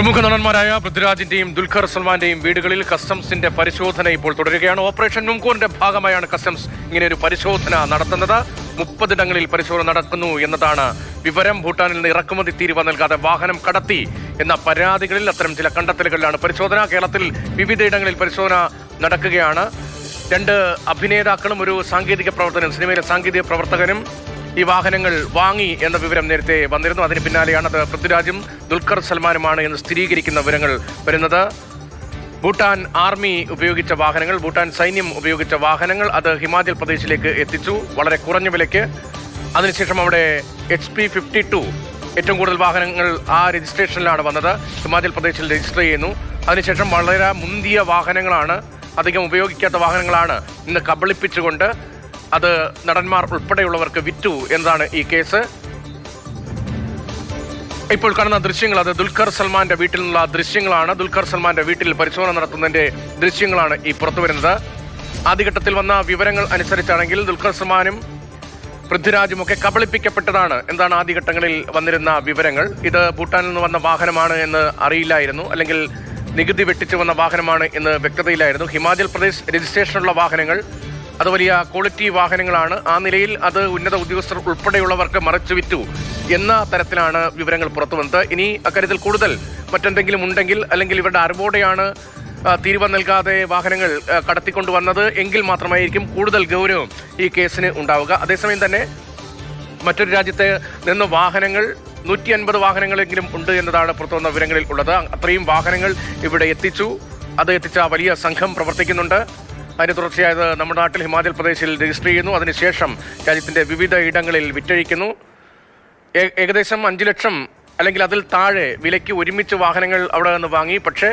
പ്രമുഖ നടന്മാരായ പൃഥ്വിരാജിന്റെയും ദുൽഖർ സൽമാന്റെയും വീടുകളിൽ കസ്റ്റംസിന്റെ പരിശോധന ഇപ്പോൾ തുടരുകയാണ്. ഓപ്പറേഷൻ മുൻകൂറിന്റെ ഭാഗമായാണ് കസ്റ്റംസ് ഇങ്ങനെ ഒരു പരിശോധന നടത്തുന്നത്. മുപ്പതിടങ്ങളിൽ പരിശോധന നടക്കുന്നു എന്നതാണ് വിവരം. ഭൂട്ടാനിൽ നിന്ന് ഇറക്കുമതി തീരുവ നൽകാതെ വാഹനം കടത്തി എന്ന പരാതികളിൽ അത്തരം ചില കണ്ടെത്തലുകളിലാണ് പരിശോധന. കേരളത്തിൽ വിവിധയിടങ്ങളിൽ പരിശോധന നടക്കുകയാണ്. രണ്ട് അഭിനേതാക്കളും ഒരു സാങ്കേതിക പ്രവർത്തനം സിനിമയിലെ സാങ്കേതിക പ്രവർത്തകനും ഈ വാഹനങ്ങൾ വാങ്ങി എന്ന വിവരം നേരത്തെ വന്നിരുന്നു. അതിന് പിന്നാലെയാണ് അത് പൃഥ്വിരാജും ദുൽഖർ സൽമാനുമാണ് എന്ന് സ്ഥിരീകരിക്കുന്ന വിവരങ്ങൾ വരുന്നത്. ഭൂട്ടാൻ ആർമി ഉപയോഗിച്ച വാഹനങ്ങൾ ഭൂട്ടാൻ സൈന്യം ഉപയോഗിച്ച വാഹനങ്ങൾ അത് ഹിമാചൽ പ്രദേശിലേക്ക് എത്തിച്ചു വളരെ കുറഞ്ഞ വിലയ്ക്ക്. അതിനുശേഷം അവിടെ എച്ച് പി ഫിഫ്റ്റി ടു ഏറ്റവും കൂടുതൽ വാഹനങ്ങൾ ആ രജിസ്ട്രേഷനിലാണ് വന്നത്. ഹിമാചൽ പ്രദേശിൽ രജിസ്റ്റർ ചെയ്യുന്നു. അതിനുശേഷം വളരെ മുന്തിയ വാഹനങ്ങളാണ് അധികം ഉപയോഗിക്കാത്ത വാഹനങ്ങളാണ് ഇന്ന് കബളിപ്പിച്ചുകൊണ്ട് അത് നടന്മാർ ഉൾപ്പെടെയുള്ളവർക്ക് വിറ്റു എന്നതാണ് ഈ കേസ്. ഇപ്പോൾ കാണുന്ന ദൃശ്യങ്ങൾ അത് ദുൽഖർ സൽമാന്റെ വീട്ടിൽ നിന്നുള്ള ദൃശ്യങ്ങളാണ്. ദുൽഖർ സൽമാന്റെ വീട്ടിൽ പരിശോധന നടത്തുന്നതിന്റെ ദൃശ്യങ്ങളാണ് ഈ പുറത്തു വരുന്നത്. ആദ്യഘട്ടത്തിൽ വന്ന വിവരങ്ങൾ അനുസരിച്ചാണെങ്കിൽ ദുൽഖർ സൽമാനും പൃഥ്വിരാജും ഒക്കെ കബളിപ്പിക്കപ്പെട്ടതാണ് എന്താണ് ആദ്യഘട്ടങ്ങളിൽ വന്നിരുന്ന വിവരങ്ങൾ. ഇത് ഭൂട്ടാനിൽ നിന്ന് വന്ന വാഹനമാണ് എന്ന് അറിയില്ലായിരുന്നു. അല്ലെങ്കിൽ നികുതി വെട്ടിച്ചു വന്ന വാഹനമാണ് എന്ന് വ്യക്തതയിലായിരുന്നു ഹിമാചൽ പ്രദേശ് രജിസ്ട്രേഷനുള്ള വാഹനങ്ങൾ അത് വലിയ ക്വാളിറ്റി വാഹനങ്ങളാണ്. ആ നിലയിൽ അത് ഉന്നത ഉദ്യോഗസ്ഥർ ഉൾപ്പെടെയുള്ളവർക്ക് മറച്ചു വിറ്റു എന്ന തരത്തിലാണ് വിവരങ്ങൾ പുറത്തു വന്നത്. ഇനി അക്കാര്യത്തിൽ കൂടുതൽ മറ്റെന്തെങ്കിലും ഉണ്ടെങ്കിൽ അല്ലെങ്കിൽ ഇവരുടെ അറിവോടെയാണ് തീരുവ നൽകാതെ വാഹനങ്ങൾ കടത്തിക്കൊണ്ടുവന്നത് എങ്കിൽ മാത്രമായിരിക്കും കൂടുതൽ ഗൗരവം ഈ കേസിന് ഉണ്ടാവുക. അതേസമയം തന്നെ മറ്റൊരു രാജ്യത്ത് നിന്ന് വാഹനങ്ങൾ നൂറ്റി അൻപത് വാഹനങ്ങളെങ്കിലും ഉണ്ട് എന്നതാണ് പുറത്തുവന്ന വിവരങ്ങളിൽ ഉള്ളത്. അത്രയും വാഹനങ്ങൾ ഇവിടെ എത്തിച്ചു. അത് എത്തിച്ച വലിയ സംഘം പ്രവർത്തിക്കുന്നുണ്ട്. അതിന് തുടർച്ചയായത് നമ്മുടെ നാട്ടിൽ ഹിമാചൽ പ്രദേശിൽ രജിസ്റ്റർ ചെയ്യുന്നു. അതിനുശേഷം രാജ്യത്തിന്റെ വിവിധ ഇടങ്ങളിൽ വിറ്റഴിക്കുന്നു. ഏകദേശം അഞ്ച് ലക്ഷം അല്ലെങ്കിൽ അതിൽ താഴെ വിലയ്ക്ക് ഒരുമിച്ച് വാഹനങ്ങൾ അവിടെ നിന്ന് വാങ്ങി. പക്ഷേ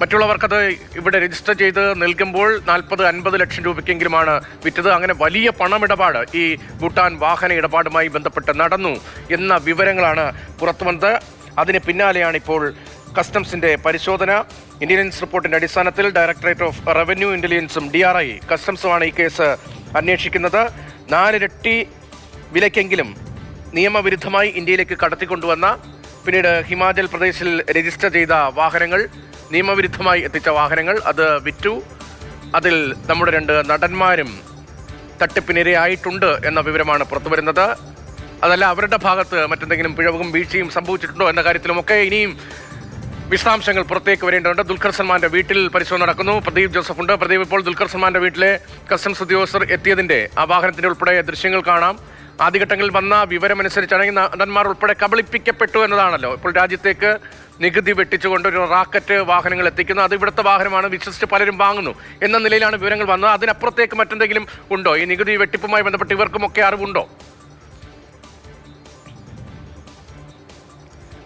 മറ്റുള്ളവർക്കത് ഇവിടെ രജിസ്റ്റർ ചെയ്ത് നൽകുമ്പോൾ നാൽപ്പത് അൻപത് ലക്ഷം രൂപയ്ക്കെങ്കിലുമാണ് വിറ്റത്. അങ്ങനെ വലിയ പണമിടപാട് ഈ ഭൂട്ടാൻ വാഹന ഇടപാടുമായി ബന്ധപ്പെട്ട് നടന്നു എന്ന വിവരങ്ങളാണ് പുറത്തു വന്നത് അതിന് പിന്നാലെയാണ് ഇപ്പോൾ കസ്റ്റംസിന്റെ പരിശോധന ഇന്റലിജൻസ് റിപ്പോർട്ടിന്റെ അടിസ്ഥാനത്തിൽ ഡയറക്ടറേറ്റ് ഓഫ് റവന്യൂ ഇന്റലിജൻസും ഡി ആർ ഐ കസ്റ്റംസുമാണ് ഈ കേസ് അന്വേഷിക്കുന്നത്. നാലിരട്ടി വിലയ്ക്കെങ്കിലും നിയമവിരുദ്ധമായി ഇന്ത്യയിലേക്ക് കടത്തിക്കൊണ്ടുവന്ന പിന്നീട് ഹിമാചൽ പ്രദേശിൽ രജിസ്റ്റർ ചെയ്ത വാഹനങ്ങൾ നിയമവിരുദ്ധമായി എത്തിച്ച വാഹനങ്ങൾ അത് വിറ്റു. അതിൽ നമ്മുടെ രണ്ട് നടന്മാരും തട്ടിപ്പിനിരയായിട്ടുണ്ട് എന്ന വിവരമാണ് പുറത്തുവരുന്നത്. അതല്ല അവരുടെ ഭാഗത്ത് മറ്റെന്തെങ്കിലും പിഴവും വീഴ്ചയും സംഭവിച്ചിട്ടുണ്ടോ എന്ന കാര്യത്തിലുമൊക്കെ ഇനിയും വിശദാംശങ്ങൾ പുറത്തേക്ക് വരേണ്ടതുണ്ട്. ദുൽഖർ സൽമാന്റെ വീട്ടിൽ പരിശോധന നടക്കുന്നു. പ്രദീപ് ജോസഫ് ഉണ്ട്. പ്രദീപ് ഇപ്പോൾ ദുൽഖർ സൽമാന്റെ വീട്ടിലെ കസ്റ്റംസ് ഉദ്യോഗസ്ഥർ എത്തിയതിന്റെ ആ വാഹനത്തിന്റെ ഉൾപ്പെടെ ദൃശ്യങ്ങൾ കാണാം. ആദ്യഘട്ടങ്ങളിൽ വന്ന വിവരമനുസരിച്ചാണെങ്കിൽ നടന്മാർ ഉൾപ്പെടെ കബളിപ്പിക്കപ്പെട്ടു എന്നതാണല്ലോ. ഇപ്പോൾ രാജ്യത്തേക്ക് നികുതി വെട്ടിച്ചുകൊണ്ട് ഒരു റാക്കറ്റ് വാഹനങ്ങൾ എത്തിക്കുന്നു. അത് ഇവിടുത്തെ വാഹനമാണ്. വിശ്വസിച്ച് പലരും വാങ്ങുന്നു എന്ന നിലയിലാണ് വിവരങ്ങൾ വന്നത്. അതിനപ്പുറത്തേക്ക് മറ്റെന്തെങ്കിലും ഉണ്ടോ? ഈ നികുതി വെട്ടിപ്പുമായി ബന്ധപ്പെട്ട് ഇവർക്കുമൊക്കെ അറിവുണ്ടോ?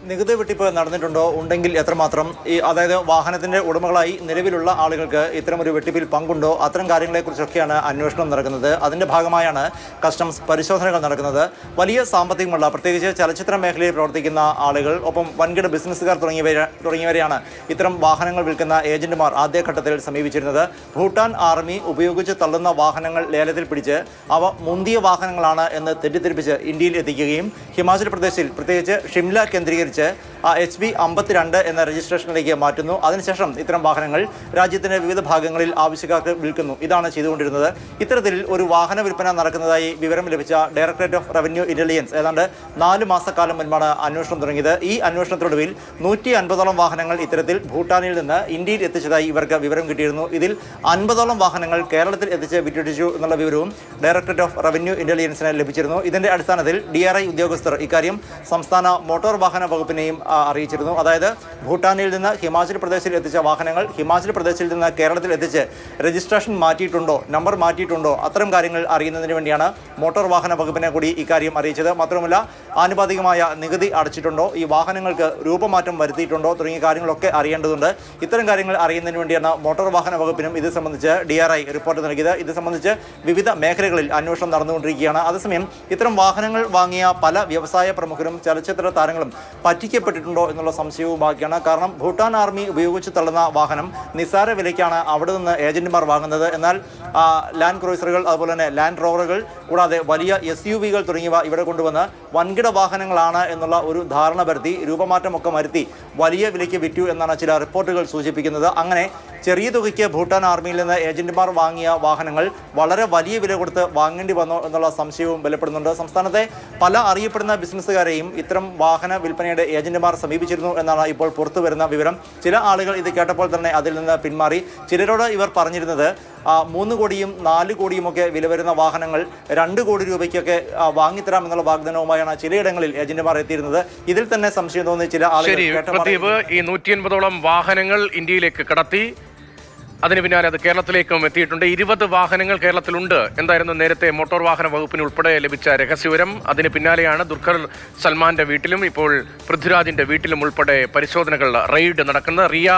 നികുതി വെട്ടിപ്പ് നടന്നിട്ടുണ്ടോ? ഉണ്ടെങ്കിൽ എത്രമാത്രം? ഈ അതായത് വാഹനത്തിന്റെ ഉടമകളായി നിലവിലുള്ള ആളുകൾക്ക് ഇത്തരം ഒരു വെട്ടിപ്പിൽ പങ്കുണ്ടോ? അത്തരം കാര്യങ്ങളെക്കുറിച്ചൊക്കെയാണ് അന്വേഷണം നടക്കുന്നത്. അതിന്റെ ഭാഗമായാണ് കസ്റ്റംസ് പരിശോധനകൾ നടക്കുന്നത്. വലിയ സാമ്പത്തികമുള്ള പ്രത്യേകിച്ച് ചലച്ചിത്ര മേഖലയിൽ പ്രവർത്തിക്കുന്ന ആളുകൾ ഒപ്പം വൻകിട ബിസിനസ്സുകാർ തുടങ്ങിയവരെ തുടങ്ങിയവരെയാണ് ഇത്തരം വാഹനങ്ങൾ വിൽക്കുന്ന ഏജന്റുമാർ ആദ്യഘട്ടത്തിൽ സമീപിച്ചിരുന്നത്. ഭൂട്ടാൻ ആർമി ഉപയോഗിച്ച് തള്ളുന്ന വാഹനങ്ങൾ ലേലത്തിൽ പിടിച്ച് അവ മുന്തിയ വാഹനങ്ങളാണ് എന്ന് തെറ്റിദ്ധരിപ്പിച്ച് ഇന്ത്യയിൽ എത്തിക്കുകയും ഹിമാചൽ പ്രദേശിൽ പ്രത്യേകിച്ച് ഷിംല കേന്ദ്രീകരിച്ച് 이제 എച്ച് ബി അമ്പത്തിരണ്ട് എന്ന രജിസ്ട്രേഷനിലേക്ക് മാറ്റുന്നു. അതിനുശേഷം ഇത്തരം വാഹനങ്ങൾ രാജ്യത്തിന്റെ വിവിധ ഭാഗങ്ങളിൽ ആവശ്യക്കാർക്ക് വിൽക്കുന്നു. ഇതാണ് ചെയ്തുകൊണ്ടിരുന്നത്. ഇത്തരത്തിൽ ഒരു വാഹന വിൽപ്പന നടക്കുന്നതായി വിവരം ലഭിച്ച ഡയറക്ടറേറ്റ് ഓഫ് റവന്യൂ ഇന്റലിജൻസ് ഏതാണ്ട് നാല് മാസക്കാലം മുൻപാണ് അന്വേഷണം തുടങ്ങിയത്. ഈ അന്വേഷണത്തിനൊടുവിൽ നൂറ്റി അൻപതോളം വാഹനങ്ങൾ ഇത്തരത്തിൽ ഭൂട്ടാനിൽ നിന്ന് ഇന്ത്യയിൽ എത്തിച്ചതായി ഇവർക്ക് വിവരം കിട്ടിയിരുന്നു. ഇതിൽ അൻപതോളം വാഹനങ്ങൾ കേരളത്തിൽ എത്തിച്ച് വിറ്റഴിച്ചു എന്നുള്ള വിവരവും ഡയറക്ടറേറ്റ് ഓഫ് റവന്യൂ ഇന്റലിജൻസിന് ലഭിച്ചിരുന്നു. ഇതിന്റെ അടിസ്ഥാനത്തിൽ ഡി ഉദ്യോഗസ്ഥർ ഇക്കാര്യം സംസ്ഥാന മോട്ടോർ വാഹന വകുപ്പിനെയും അറിയിച്ചിരുന്നു. അതായത് ഭൂട്ടാനിൽ നിന്ന് ഹിമാചൽ പ്രദേശിൽ എത്തിച്ച വാഹനങ്ങൾ ഹിമാചൽ പ്രദേശിൽ നിന്ന് കേരളത്തിൽ എത്തിച്ച് രജിസ്ട്രേഷൻ മാറ്റിയിട്ടുണ്ടോ നമ്പർ മാറ്റിയിട്ടുണ്ടോ അത്തരം കാര്യങ്ങൾ അറിയുന്നതിന് വേണ്ടിയാണ് മോട്ടോർ വാഹന വകുപ്പിനെ കൂടി ഇക്കാര്യം അറിയിച്ചത്. മാത്രമല്ല ആനുപാതികമായ നികുതി അടച്ചിട്ടുണ്ടോ ഈ വാഹനങ്ങൾക്ക് രൂപമാറ്റം വരുത്തിയിട്ടുണ്ടോ തുടങ്ങിയ കാര്യങ്ങളൊക്കെ അറിയേണ്ടതുണ്ട്. ഇത്തരം കാര്യങ്ങൾ അറിയുന്നതിന് വേണ്ടിയാണ് മോട്ടോർ വാഹന വകുപ്പിനും ഇത് സംബന്ധിച്ച് ഡി ആർ ഐ റിപ്പോർട്ട് നൽകിയത്. ഇത് സംബന്ധിച്ച് വിവിധ മേഖലകളിൽ അന്വേഷണം നടന്നുകൊണ്ടിരിക്കുകയാണ്. അതേസമയം ഇത്തരം വാഹനങ്ങൾ വാങ്ങിയ പല വ്യവസായ പ്രമുഖരും ചലച്ചിത്ര താരങ്ങളും പറ്റിക്കപ്പെട്ടിട്ടുണ്ടോ. എന്നുള്ള സംശയവും ബാക്കിയാണ്. കാരണം ഭൂട്ടാൻ ആർമി ഉപയോഗിച്ച് തള്ളുന്ന വാഹനം നിസ്സാര വിലയ്ക്കാണ് അവിടെ നിന്ന് ഏജന്റുമാർ വാങ്ങുന്നത്. എന്നാൽ ലാൻഡ് ക്രൂസറുകൾ അതുപോലെ തന്നെ ലാൻഡ് റോവറുകൾ കൂടാതെ വലിയ എസ് യു വികൾ തുടങ്ങിയവ ഇവിടെ കൊണ്ടുവന്ന് വൻകിട വാഹനങ്ങളാണ് എന്നുള്ള ഒരു ധാരണ വരുത്തി രൂപമാറ്റമൊക്കെ വരുത്തി വലിയ വിലയ്ക്ക് വിറ്റു എന്നാണ് ചില റിപ്പോർട്ടുകൾ സൂചിപ്പിക്കുന്നത്. അങ്ങനെ ചെറിയ തുകയ്ക്ക് ഭൂട്ടാൻ ആർമിയിൽ നിന്ന് ഏജന്റുമാർ വാങ്ങിയ വാഹനങ്ങൾ വളരെ വലിയ വില കൊടുത്ത് വാങ്ങേണ്ടി വന്നു എന്നുള്ള സംശയവും ബലപ്പെടുന്നുണ്ട് സംസ്ഥാനത്തെ പല അറിയപ്പെടുന്ന ബിസിനസ്സുകാരെയും ഇത്തരം വാഹന വിൽപ്പനയുടെ ഏജന്റുമാർ സമീപിച്ചിരുന്നു എന്നാണ് ഇപ്പോൾ പുറത്തു വരുന്ന വിവരം. ചില ആളുകൾ ഇത് കേട്ടപ്പോൾ തന്നെ അതിൽ നിന്ന് പിന്മാറി. ചിലരോട് ഇവർ പറഞ്ഞിരുന്നത് മൂന്ന് കോടിയും നാല് കോടിയുമൊക്കെ വില വരുന്ന വാഹനങ്ങൾ രണ്ട് കോടി രൂപയ്ക്കൊക്കെ വാങ്ങിത്തരാമെന്നുള്ള വാഗ്ദാനവുമായാണ് ചിലയിടങ്ങളിൽ ഏജന്റുമാർ എത്തിയിരുന്നത്. ഇതിൽ തന്നെ സംശയം തോന്നി ചില ആളുകൾ ഈ നൂറ്റി എൺപതോളം വാഹനങ്ങൾ ഇന്ത്യയിലേക്ക് കടത്തി അതിന് പിന്നാലെ അത് കേരളത്തിലേക്കും എത്തിയിട്ടുണ്ട്. ഇരുപത് വാഹനങ്ങൾ കേരളത്തിലുണ്ട്. എന്തായിരുന്നു നേരത്തെ മോട്ടോർ വാഹന വകുപ്പിന് ഉൾപ്പെടെ ലഭിച്ച രഹസ്യവിവരം അതിന് പിന്നാലെയാണ് ദുർഖർ സൽമാന്റെ വീട്ടിലും ഇപ്പോൾ പൃഥ്വിരാജിന്റെ വീട്ടിലും ഉൾപ്പെടെ പരിശോധനകൾ റെയ്ഡ് നടക്കുന്നത്. റിയ